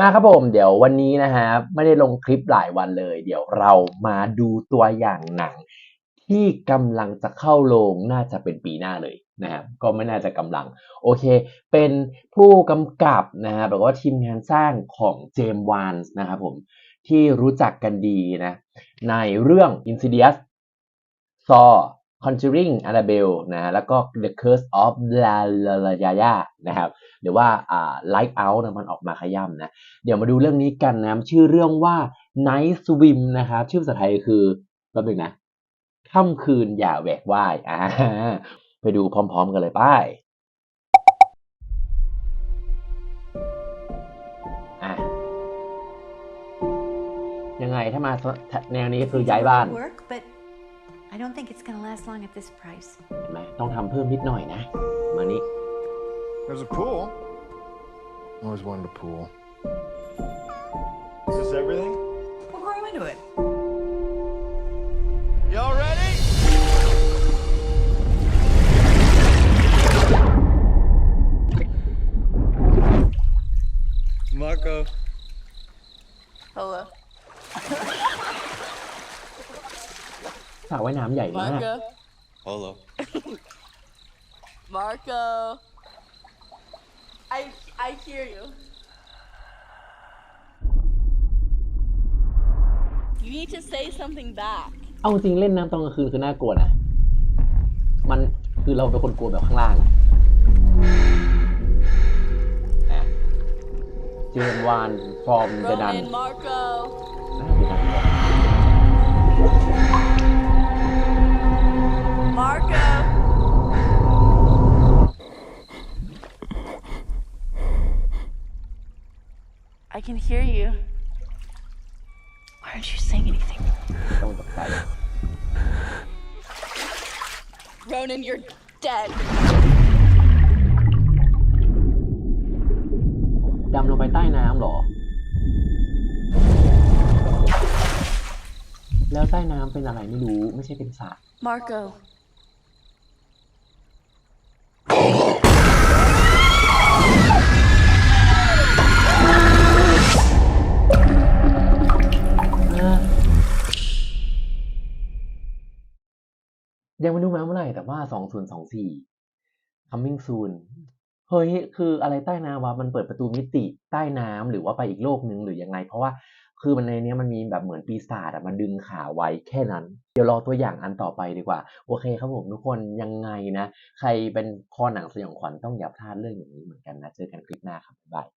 มาครับผมเดี๋ยววันนี้นะฮะไม่ได้ลงคลิปหลายวันเลย เดี๋ยวเรามาดูตัวอย่างหนัง ที่กำลังจะเข้าโรงน่าจะเป็นปีหน้าเลยนะครับก็ไม่น่าจะกำลัง โอเค เป็นผู้กำกับนะครับแล้วก็ทีมงานสร้างของเจมส์วานส์นะครับผมที่รู้จักกันดีนะในเรื่อง Insidious Saw Conjuring Annabelle นะแล้วก็ The Curse of La La La Yaya นะครับหรือว่าอ่า Light Out นะมันออกมาขย้ำนะเดี๋ยวมาดูเรื่องนี้กันนะชื่อเรื่องว่า Night Swim นะครับชื่อภาษาไทยคือแป๊บนึงนะค่ำคืนอย่าแหวกว่ายอ่าไปดูพร้อมๆกันเลยป้ายยังไงถ้ามาแนวนี้ก็คือย้ายบ้าน Work, but I don't think it's gonna last long at this price. เห็นไหมต้องทำเพิ่มนิดหน่อยนะ มานี่ There's a pool. Always wanted a pool. Is this everything? We'll grow into it. Y'all ready? Marco. Hello. สระว่ายน้ำใหญ่มาก Marco. Hello. Marco. I I hear you. You need to say something back. เอาจริงเล่นน้ำตอนกลางคืนคือน่ากลัวนะ มันคือเราเป็นคนกลัวแบบข้างล่างอะอะเจมวานฟอร์มเดดัน Ronan, Marco. น่า I can hear you. Why aren't you saying anything? ต้องตกใจ Ronan, you're dead. ดำลงไปใต้น้ำเหรอ แล้วใต้น้ำเป็นอะไรไม่รู้ ไม่ใช่เป็นสระ Marco. ยังไม่รู้มาเมื่อไหร่แต่ว่า2024 coming soon เฮ้ยคืออะไรใต้น้ำวะมันเปิดประตูมิติใต้น้ำหรือว่าไปอีกโลกนึงหรือยังไง เพราะว่าคือมันในนี้มันมีแบบเหมือนปีศาจอะมันดึงขาไว้แค่นั้น เดี๋ยวรอตัวอย่างอันต่อไปดีกว่า โอเคครับผมทุกคนยังไงนะ ใครเป็นคอหนังสยองขวัญต้องอย่าพลาดเรื่องอย่างนี้เหมือนกันนะ เจอกันคลิปหน้าครับบ๊ายบาย